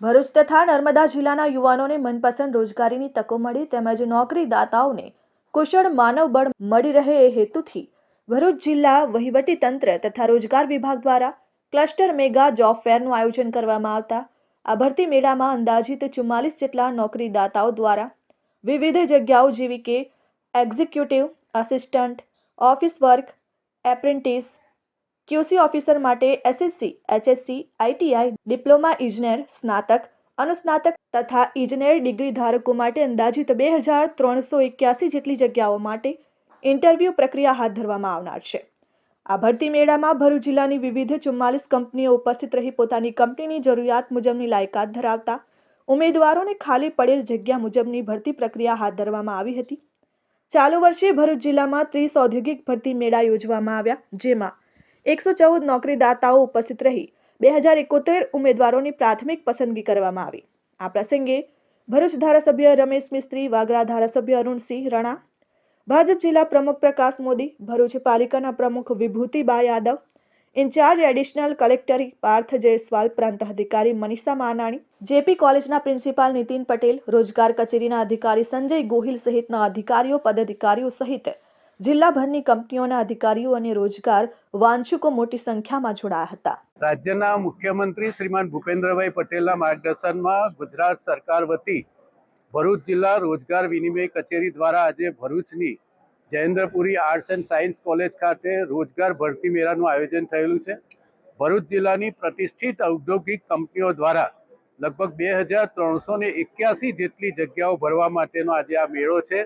ભરૂચ તથા નર્મદા જિલ્લાના યુવાનોને મનપસંદ રોજગારીની તકો મળી તેમજ નોકરીદાતાઓને કુશળ માનવબળ મળી રહે એ હેતુથી ભરૂચ જિલ્લા વહીવટી તંત્ર તથા રોજગાર વિભાગ દ્વારા ક્લસ્ટર મેગા જોબ ફેરનું આયોજન કરવામાં આવતા આ ભરતી મેળામાં અંદાજિત ચુમ્માલીસ જેટલા નોકરીદાતાઓ દ્વારા વિવિધ જગ્યાઓ જેવી કે executive, assistant, office work, apprentice QC officer માટે એસએસસી એચએસસી આઈટીઆઈ ડિપ્લોમા ઇજનેર સ્નાતક અનુસ્નાતક તથા ઇજનેર ડિગ્રી ધારકો માટે અંદાજિત બે હજાર ત્રણસો એક્યાસી જેટલી જગ્યાઓ માટે ઇન્ટરવ્યૂ પ્રક્રિયા હાથ ધરવામાં આવનાર છે. આ ભરતી મેળામાં ભરૂચ જિલ્લાની વિવિધ ચુમ્માલીસ કંપનીઓ ઉપસ્થિત રહી પોતાની કંપનીની જરૂરિયાત મુજબની લાયકાત ધરાવતા, ઉમેદવારોને ખાલી પડેલ જગ્યા મુજબની ભરતી પ્રક્રિયા હાથ ધરવામાં આવી હતી. ચાલુ વર્ષે ભરૂચ જિલ્લામાં ત્રીસ ઔદ્યોગિક ભરતી મેળા યોજવામાં આવ્યા, જેમાં એકસો ચૌદ નોકરીદાતાઓ ઉપસ્થિત રહી બે હજાર એકોતેર ઉમેદવારોની પ્રાથમિક પસંદગી કરવામાં આવી. આ પ્રસંગે ભરૂચ ધારાસભ્ય રમેશ મિસ્ત્રી, વાગરા ધારાસભ્ય અરુણસિંહ રણા, ભાજપ જિલ્લા પ્રમુખ પ્રકાશ મોદી, ભરૂચ પાલિકાના પ્રમુખ Vibhutiba Yadav, in-charge additional collector Parth Jaiswal, પ્રાંત અધિકારી મનીષા માનાણી, જેપી કોલેજના પ્રિન્સિપાલ નીતિન પટેલ, રોજગાર કચેરીના અધિકારી સંજય ગોહિલ સહિતના અધિકારીઓ, પદાધિકારીઓ સહિત જિલ્લાભરની કંપનીઓના અધિકારીઓ અને રોજગાર વાંચકો મોટી સંખ્યામાં જોડાયા હતા. રાજ્યના મુખ્યમંત્રી શ્રીમાન ભૂપેન્દ્રભાઈ પટેલના માર્ગદર્શનમાં ગુજરાત સરકાર વતી ભરૂચ જિલ્લા રોજગાર વિનિમય કચેરી દ્વારા આજે ભરૂચની Jayendrapuri arts and science college ખાતે રોજગાર ભરતી મેળાનું આયોજન થયેલું છે. ભરૂચ જિલ્લાની પ્રતિષ્ઠિત ઔદ્યોગિક કંપનીઓ દ્વારા લગભગ બે હજાર ત્રણસો ને એક્યાસી જેટલી જગ્યાઓ ભરવા માટેનો આજે આ મેળો છે.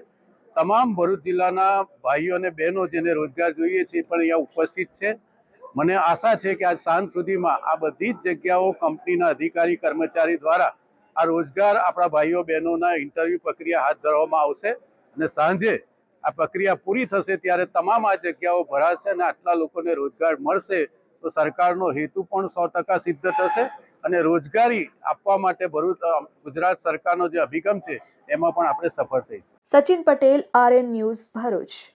તમામ ભરૂચ જિલ્લાના ભાઈઓ અને બહેનો જેને રોજગાર જોઈએ છે પણ અહીંયા ઉપસ્થિત છે. મને આશા છે કે આજ સાંજ સુધીમાં આ બધી જ જગ્યાઓ કંપનીના અધિકારી, કર્મચારી દ્વારા આ રોજગાર આપણા ભાઈઓ, બહેનોના ઇન્ટરવ્યૂ પ્રક્રિયા હાથ ધરવામાં આવશે અને સાંજે આ પ્રક્રિયા પૂરી થશે ત્યારે તમામ આ જગ્યાઓ ભરાશે અને આટલા લોકોને રોજગાર મળશે તો સરકારનો હેતુ પણ સો સિદ્ધ થશે. અને રોજગારી આપવા માટે ભરૂચ ગુજરાત સરકારનો જે અભિગમ છે, એમાં પણ આપણે સફળ થઈશું. Sachin Patel, RN news Bharuch.